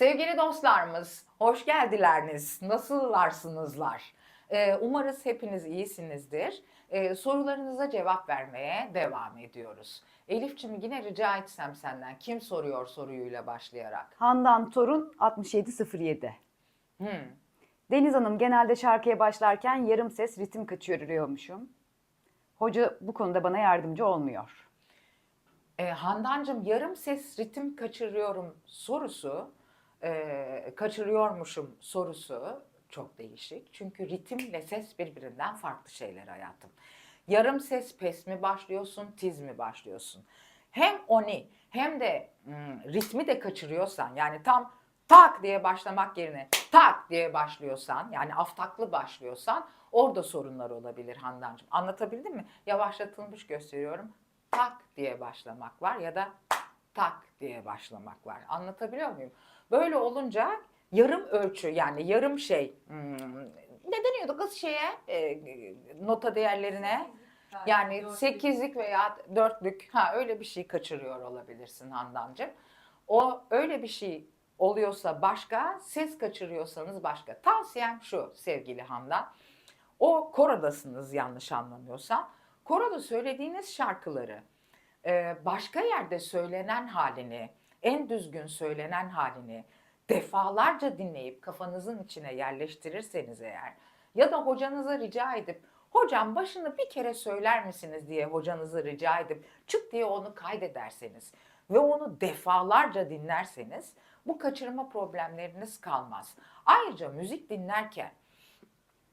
Sevgili dostlarımız, hoş geldileriniz. Nasıllarsınızlar? Ee, umarız hepiniz iyisinizdir. Ee, sorularınıza cevap vermeye devam ediyoruz. Elifçim yine rica etsem senden kim soruyor soruyuyla başlayarak? Handan Torun 6707. Hmm. Deniz Hanım genelde şarkıya başlarken yarım ses ritim kaçırıyormuşum. Hoca bu konuda bana yardımcı olmuyor. E, Handancığım yarım ses ritim kaçırıyorum sorusu, e, kaçırıyormuşum sorusu çok değişik. Çünkü ritimle ses birbirinden farklı şeyler hayatım. Yarım ses pes mi başlıyorsun, tiz mi başlıyorsun? Hem oni hem de hmm, ritmi de kaçırıyorsan yani tam tak diye başlamak yerine tak diye başlıyorsan yani aftaklı başlıyorsan orada sorunlar olabilir Handancığım. Anlatabildim mi? Yavaşlatılmış gösteriyorum. Tak diye başlamak var ya da tak diye başlamak var. Anlatabiliyor muyum? Böyle olunca yarım ölçü yani yarım şey hmm, ne deniyordu kız şeye e, nota değerlerine yani sekizlik veya dörtlük ha öyle bir şey kaçırıyor olabilirsin Handancığım. O öyle bir şey oluyorsa başka, ses kaçırıyorsanız başka. Tavsiyem şu sevgili Handan. O korodasınız yanlış anlamıyorsam. Koroda söylediğiniz şarkıları başka yerde söylenen halini, en düzgün söylenen halini defalarca dinleyip kafanızın içine yerleştirirseniz eğer ya da hocanıza rica edip hocam başını bir kere söyler misiniz diye hocanızı rica edip çık diye onu kaydederseniz ve onu defalarca dinlerseniz bu kaçırma problemleriniz kalmaz. Ayrıca müzik dinlerken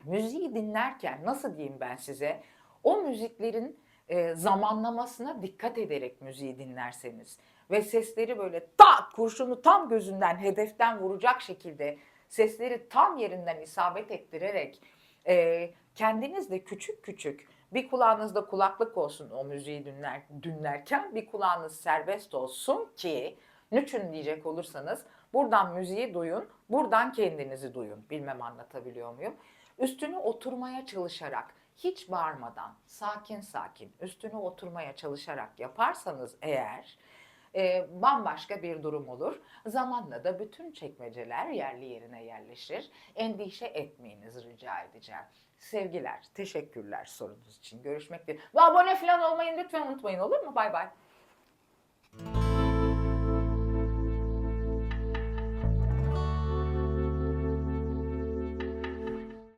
müziği dinlerken nasıl diyeyim ben size o müziklerin e, zamanlamasına dikkat ederek müziği dinlerseniz ve sesleri böyle tak kurşunu tam gözünden hedeften vuracak şekilde sesleri tam yerinden isabet ettirerek e, kendiniz de küçük küçük bir kulağınızda kulaklık olsun o müziği dinler, dinlerken bir kulağınız serbest olsun ki niçin diyecek olursanız buradan müziği duyun, buradan kendinizi duyun. Bilmem anlatabiliyor muyum? Üstüne oturmaya çalışarak, hiç bağırmadan, sakin sakin üstüne oturmaya çalışarak yaparsanız eğer e, bambaşka bir durum olur. Zamanla da bütün çekmeceler yerli yerine yerleşir. Endişe etmeyiniz rica edeceğim. Sevgiler, teşekkürler sorunuz için. Görüşmek dileğiyle. Ve abone falan olmayı lütfen unutmayın olur mu? Bay bay.